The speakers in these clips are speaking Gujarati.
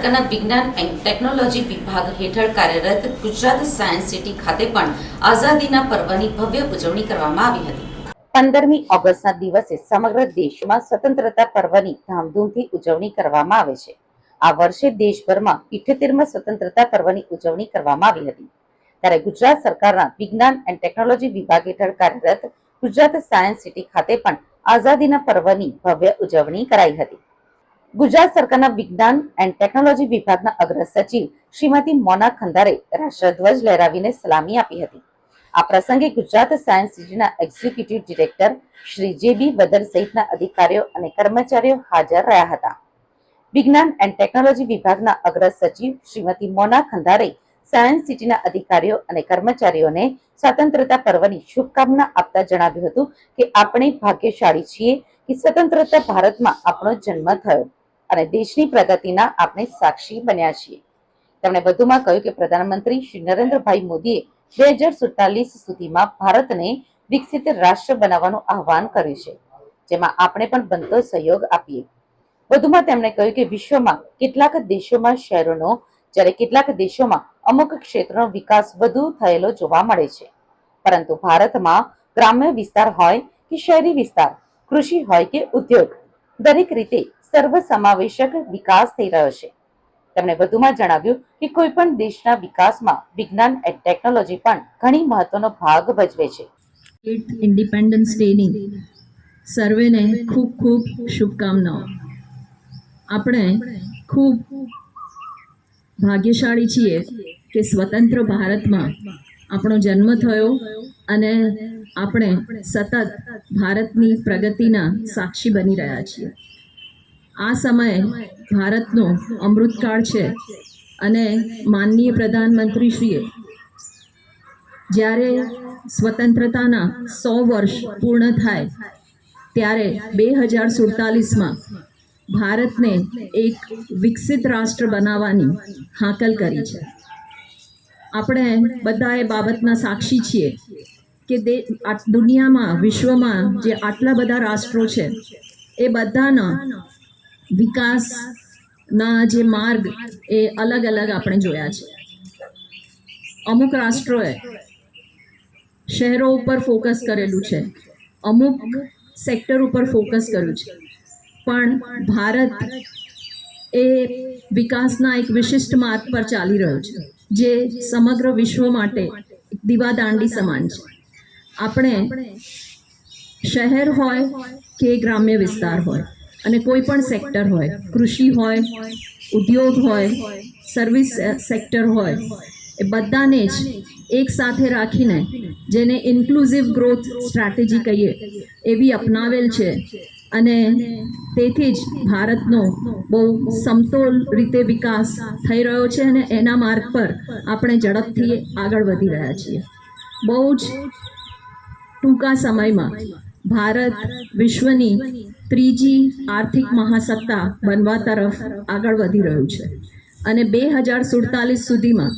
સરકારના વિજ્ઞાન એન્ડ ટેકનોલોજી વિભાગ હેઠળ કાર્યરત ગુજરાત સાયન્સ સિટી ખાતે પણ આઝાદીના પર્વની ભવ્ય ઉજવણી કરવામાં આવી હતી. પંદરમી ઓગસ્ટના દિવસે સમગ્ર દેશમાં સ્વતંત્રતા પર્વની ધામધૂમથી ઉજવણી કરવામાં આવે છે. આ વર્ષે દેશભરમાં ઇઠ્યોતેરમાં સ્વતંત્રતા પર્વની ઉજવણી કરવામાં આવી હતી. ત્યારે ગુજરાત સરકારના વિજ્ઞાન એન્ડ ટેકનોલોજી વિભાગ હેઠળ કાર્યરત ગુજરાત સાયન્સ સિટી ખાતે પણ આઝાદીના પર્વની ભવ્ય ઉજવણી કરાઈ હતી. ગુજરાત સરકારના વિજ્ઞાન એન્ડ ટેકનોલોજી વિભાગના અગ્ર સચિવ શ્રીમતી મોના ખંદારે રાષ્ટ્રધ્વજ લહેરાવીને સલામી આપી હતી. આ પ્રસંગે ગુજરાત સાયન્સ સિટીના executive director Shri J B સહિતના અધિકારીઓ અને કર્મચારીઓ હાજર રહ્યા હતા. વિજ્ઞાન એન્ડ ટેકનોલોજી વિભાગના અગ્ર સચિવ શ્રીમતી મોના ખંદારે સાયન્સ સિટીના અધિકારીઓ અને કર્મચારીઓને સ્વતંત્રતા પર્વની શુભકામના આપતા જણાવ્યું હતું કે આપણે ભાગ્યશાળી છીએ કે સ્વતંત્રતા ભારતમાં આપણો જન્મ થયો. અને દેશની પ્રગતિના આપણે સાક્ષી બન્યા છીએ. તેમણે વધુમાં કહ્યું કે પ્રધાનમંત્રી શ્રી નરેન્દ્રભાઈ મોદીએ બે હજાર સુડતાલીસ સુધીમાં ભારતને વિકસિત રાષ્ટ્ર બનાવવાનું આહવાન કર્યું છે, જેમાં આપણે પણ બનતો સહયોગ આપીએ. વધુમાં તેમણે કહ્યું કે વિશ્વમાં કેટલાક દેશોમાં શહેરોનો, જ્યારે કેટલાક દેશોમાં અમુક ક્ષેત્રનો વિકાસ વધુ થયેલો જોવા મળે છે. પરંતુ ભારતમાં ગ્રામ્ય વિસ્તાર હોય કે શહેરી વિસ્તાર, કૃષિ હોય કે ઉદ્યોગ, દરેક રીતે સર્વસમાવેશક વિકાસ થઈ રહ્યો છે. તેમણે વધુમાં જણાવ્યું કે કોઈ પણ દેશના વિકાસમાં વિજ્ઞાન એન્ડ ટેકનોલોજી પણ ઘણી મહત્વનો ભાગ ભજવે છે. ઇન્ડિપેન્ડન્સ ડેની સર્વેને ખૂબ ખૂબ શુભકામનાઓ. આપણે ખૂબ ભાગ્યશાળી છીએ કે સ્વતંત્ર ભારતમાં આપણો જન્મ થયો અને આપણે સતત ભારતની પ્રગતિના સાક્ષી બની રહ્યા છીએ. આ સમયે ભારતનો અમૃતકાળ છે અને માનનીય પ્રધાનમંત્રીશ્રીએ જ્યારે સ્વતંત્રતાના સો વર્ષ પૂર્ણ થાય ત્યારે બે હજાર સુડતાલીસમાં ભારતને એક વિકસિત રાષ્ટ્ર બનાવવાની હાકલ કરી છે. આપણે બધા એ બાબતના સાક્ષી છીએ કે દે દુનિયામાં વિશ્વમાં જે આટલા બધા રાષ્ટ્રો છે, એ બધાના વિકાસના જે માર્ગ એ અલગ અલગ આપણે જોયા છે. અમુક રાષ્ટ્રોએ શહેરો ઉપર ફોકસ કરેલું છે. અમુક સેક્ટર ઉપર ફોકસ કર્યું છે. પણ ભારત એ વિકાસના એક વિશિષ્ટ માર્ગ પર ચાલી રહ્યો છે, જે સમગ્ર વિશ્વ માટે દીવાદાંડી સમાન છે. આપણે શહેર હોય કે ગ્રામ્ય વિસ્તાર હોય અને કોઈ પણ સેક્ટર હોય, કૃષિ હોય, ઉદ્યોગ હોય સર્વિસ સેક્ટર હોય, એ બધાને જ એક સાથે રાખીને જેને ઇન્ક્લુઝિવ ગ્રોથ સ્ટ્રેટેજી કહીએ, એવી અપનાવેલ છે. અને તેથી જ ભારતનો બહુ સમતોલ રીતે વિકાસ થઈ રહ્યો છે અને એના માર્ગ પર આપણે ઝડપથી આગળ વધી રહ્યા છીએ. બહુ જ ટૂંકા સમયમાં ભારત વિશ્વની ત્રીજી આર્થિક મહાસત્તા બનવા તરફ આગળ વધી રહ્યું છે. અને બે હજાર સુડતાલીસ સુધીમાં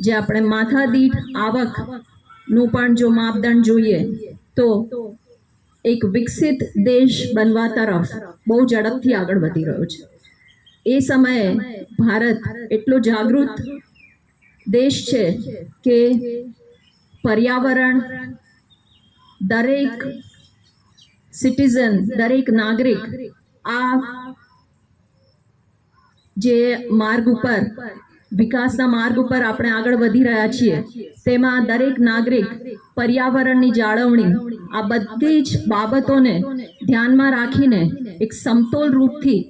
જે આપણે માથાદીઠ આવકનું પણ જો માપદંડ જોઈએ તો એક વિકસિત દેશ બનવા તરફ બહુ ઝડપથી આગળ વધી રહ્યો છે. એ સમયે ભારત એટલો જાગૃત દેશ છે કે પર્યાવરણ દરેક સિટીઝન દરેક નાગરિક, આ જે માર્ગ ઉપર, વિકાસના માર્ગ ઉપર આપણે આગળ વધી રહ્યા છીએ, તેમાં દરેક નાગરિક પર્યાવરણની જાળવણી, આ બધી જ બાબતોને ધ્યાનમાં રાખીને એક સમતોલ રૂપથી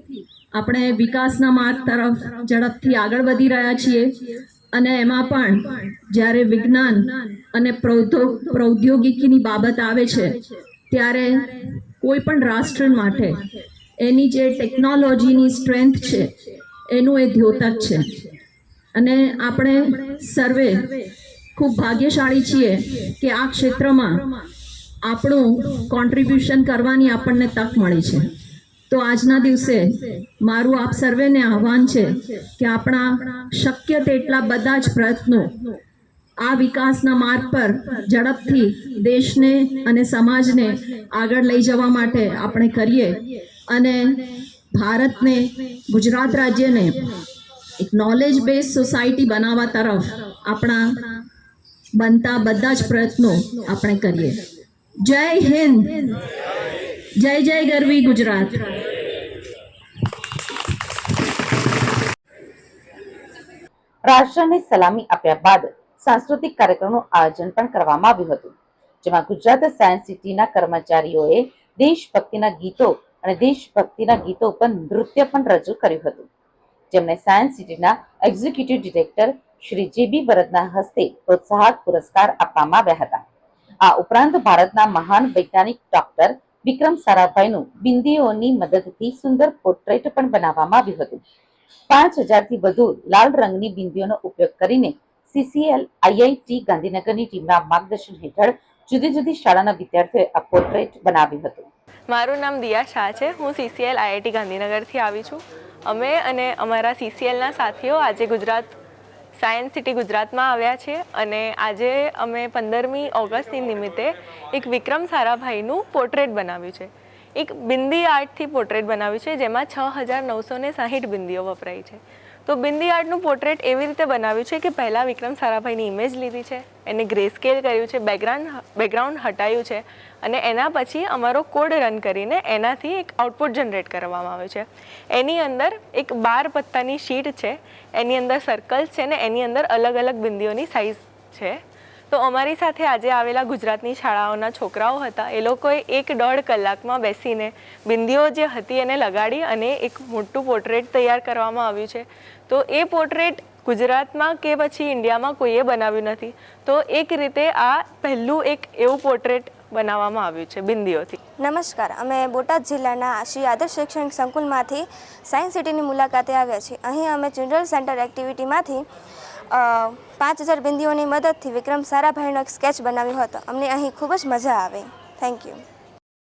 આપણે વિકાસના માર્ગ તરફ ઝડપથી આગળ વધી રહ્યા છીએ. અને એમાં પણ જ્યારે વિજ્ઞાન અને પ્રૌદ્યો પ્રૌદ્યોગિકીની બાબત આવે છે ત્યારે કોઈ પણ રાષ્ટ્ર માટે એની જે ટેકનોલોજીની સ્ટ્રેન્થ છે, એનું એ દ્યોતક છે. અને આપણે સર્વે ખૂબ ભાગ્યશાળી છીએ કે આ ક્ષેત્રમાં આપણું કોન્ટ્રીબ્યુશન કરવાની આપણને તક મળી છે. તો આજના દિવસે મારું આપ સર્વેને આહવાન છે કે આપણા શક્ય તેટલા બધા જ પ્રયત્નો આ વિકાસના માર્ગ પર ઝડપથી દેશને અને સમાજને આગળ લઈ જવા માટે આપણે કરીએ. અને ભારતને, ગુજરાત રાજ્યને એક નોલેજ બેઝ સોસાયટી બનાવવા તરફ આપણા બનતા બધા જ પ્રયત્નો આપણે કરીએ. જય હિન્દ. જય જય ગરવી ગુજરાત. રાષ્ટ્રને સલામી આપ્યા બાદ સાંસ્કૃતિક કાર્યક્રમનું આયોજન પણ કરવામાં આવ્યું હતું, જેમાં ગુજરાત સાયન્સ સિટીના કર્મચારીઓએ દેશભક્તિના ગીતો અને દેશભક્તિના ગીતો પર નૃત્ય પણ રજૂ કર્યું હતું. જેમને સાયન્સ સિટીના executive director Shri J B ભરતના હસ્તે પ્રોત્સાહક પુરસ્કાર આપવામાં આવ્યા હતા. આ ઉપરાંત ભારતના મહાન વૈજ્ઞાનિક ડોક્ટર વિક્રમ સારાભાઈનું બિંદીઓની મદદથી સુંદર પોર્ટ્રેટ પણ બનાવવામાં આવ્યું હતું. પાંચ હજારથી વધુ લાલ રંગની બિંદીઓનો ઉપયોગ કરીને સીસીએલ, આઈઆઈટી, ગાંધીનગરની ટીમના માર્ગદર્શન હેઠળ જુદી જુદી શાળાના વિદ્યાર્થીઓએ આ પોર્ટ્રેટ બનાવ્યું હતું. મારું નામ દિયા શાહ છે. હું સીસીએલ, આઈઆઈટી ગાંધીનગરથી આવી છું. અમે અને અમારા સીસીએલના સાથીઓ આજે ગુજરાત, સાયન્સ સિટી ગુજરાતમાં આવ્યા છે અને આજે અમે પંદરમી ઓગસ્ટની નિમિત્તે એક વિક્રમ સારાભાઈનું પોર્ટ્રેટ બનાવ્યું છે. એક બિંદી આર્ટથી પોર્ટ્રેટ બનાવ્યું છે, જેમાં છ હજાર નવસો ને સાહીઠ બિંદીઓ વપરાઈ છે. તો બિંદી આર્ટનું પોર્ટ્રેટ એવી રીતે બનાવ્યું છે કે પહેલાં વિક્રમ સારાભાઈની ઇમેજ લીધી છે, એને ગ્રે સ્કેલ કર્યું છે બેકગ્રાઉન્ડ બેકગ્રાઉન્ડ હટાયું છે, અને એના પછી અમારો કોડ રન કરીને એનાથી એક આઉટપુટ જનરેટ કરવામાં આવે છે. એની અંદર એક બાર પત્તાની શીટ છે, એની અંદર સર્કલ્સ છે ને એની અંદર અલગ અલગ બિંદીઓની સાઇઝ છે. તો અમારી સાથે આજે આવેલા ગુજરાતની શાળાઓના છોકરાઓ હતા. એ લોકોએ એક દોઢ કલાકમાં બેસીને બિંદીઓ જે હતી એને લગાડી અને એક મોટું પોર્ટ્રેટ તૈયાર કરવામાં આવ્યું છે. તો એ પોર્ટ્રેટ ગુજરાતમાં કે પછી ઇન્ડિયામાં કોઈએ બનાવ્યું નથી. તો એક રીતે આ પહેલું એક એવું પોર્ટ્રેટ બનાવવામાં આવ્યું છે બિંદીઓથી. નમસ્કાર. અમે બોટાદ જિલ્લાના શ્રી આદર્શ શૈક્ષણિક સંકુલમાંથી સાયન્સ સિટીની મુલાકાતે આવ્યા છીએ. અહીં અમે ચિલ્ડ્રન સેન્ટર એક્ટિવિટીમાંથી પાંચ હજાર બિંદીઓની મદદથી વિક્રમ સારાભાઈનો એક સ્કેચ બનાવ્યો હતો. અમને અહીં ખૂબ જ મજા આવે. Thank you